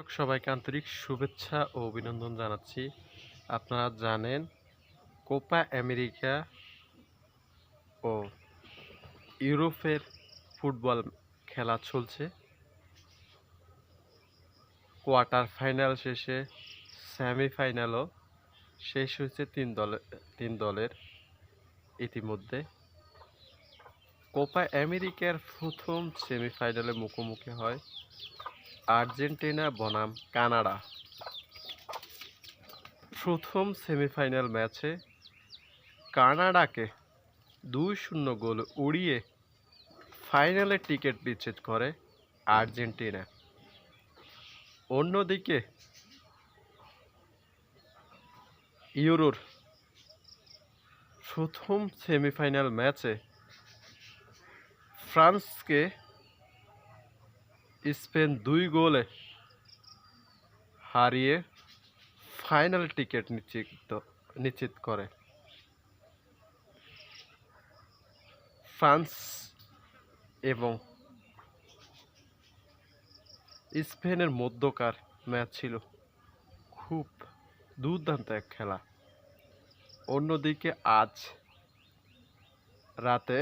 দর্শক, সবাইকে আন্তরিক শুভেচ্ছা ও অভিনন্দন জানাচ্ছি। আপনারা জানেন, কোপা আমেরিকা ও ইউরোপের ফুটবল খেলা চলছে। কোয়ার্টার ফাইনাল শেষে, সেমিফাইনালও শেষ হয়েছে তিন দলের তিন দলের ইতিমধ্যে। কোপা আমেরিকার প্রথম সেমিফাইনালে মুখোমুখি হয় আর্জেন্টিনা, বনাম, কানাডা। প্রথম সেমিফাইনাল ম্যাচে কানাডাকে দুই শূন্য গোল উড়িয়ে ফাইনালে টিকিট বিচ্ছেদ করে আর্জেন্টিনা। অন্যদিকে ইউরোর প্রথম সেমিফাইনাল ম্যাচে ফ্রান্সকে স্পেন দুই গোলে হারিয়ে ফাইনাল টিকিট নিশ্চিত নিশ্চিত করে। ফ্রান্স এবং স্পেনের মধ্যকার ম্যাচ ছিল খুব দুর্দান্ত এক খেলা। অন্যদিকে আজ রাতে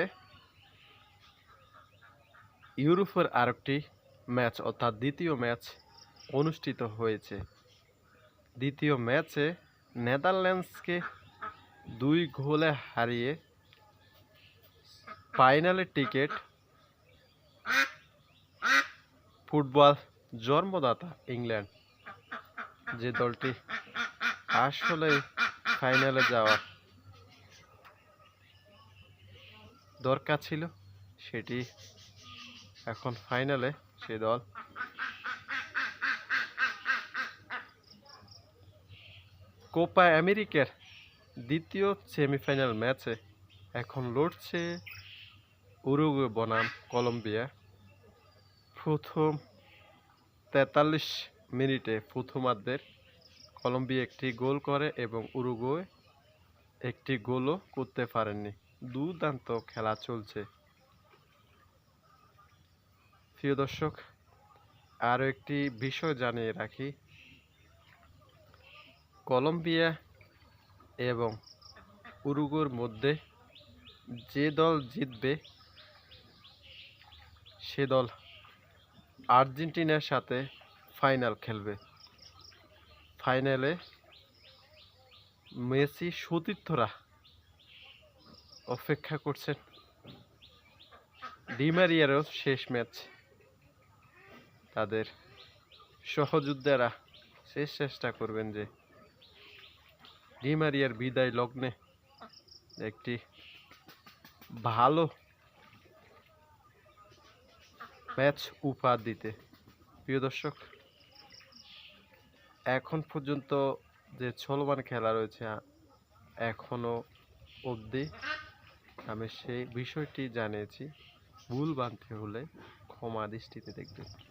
ইউরোপের আরেকটি ম্যাচ, অর্থাৎ দ্বিতীয় ম্যাচ অনুষ্ঠিত হয়েছে। দ্বিতীয় ম্যাচে নেদারল্যান্ডসকে দুই গোলে হারিয়ে ফাইনালের টিকিট ফুটবল জন্মদাতা ইংল্যান্ড। যে দলটি আসলে ফাইনালে যাওয়ার দরকার ছিল, সেটি এখন ফাইনালে সে দল। কোপা আমেরিকার দ্বিতীয় সেমিফাইনাল ম্যাচে এখন লড়ছে উরুগুয়ে, বনাম, কলম্বিয়া। প্রথম তেতাল্লিশ মিনিটে প্রথমার্ধের কলম্বিয়া একটি গোল করে এবং উরুগুয়ে একটি গোলও করতে পারেননি। দুর্দান্ত খেলা চলছে। প্রিয় দর্শক, আরও একটি বিষয় জানিয়ে রাখি। কলম্বিয়া এবং উরুগুর মধ্যে যে দল জিতবে, সে দল আর্জেন্টিনার সাথে ফাইনাল খেলবে। ফাইনালে মেসি সতীর্থরা অপেক্ষা করছেন। ডিমারিয়ারও শেষ ম্যাচ। তাদের সহযোদ্ধারা শেষ চেষ্টা করবেন যে ডিমারিয়ার বিদায় লগ্নে একটি ভালো ম্যাচ উপহার দিতে। প্রিয় দর্শক, এখন পর্যন্ত যে চলমান খেলা রয়েছে, এখনও অবধি আমি সেই বিষয়টি জানিয়েছি। ভুল বানতে হলে ক্ষমা দৃষ্টিতে দেখবেন।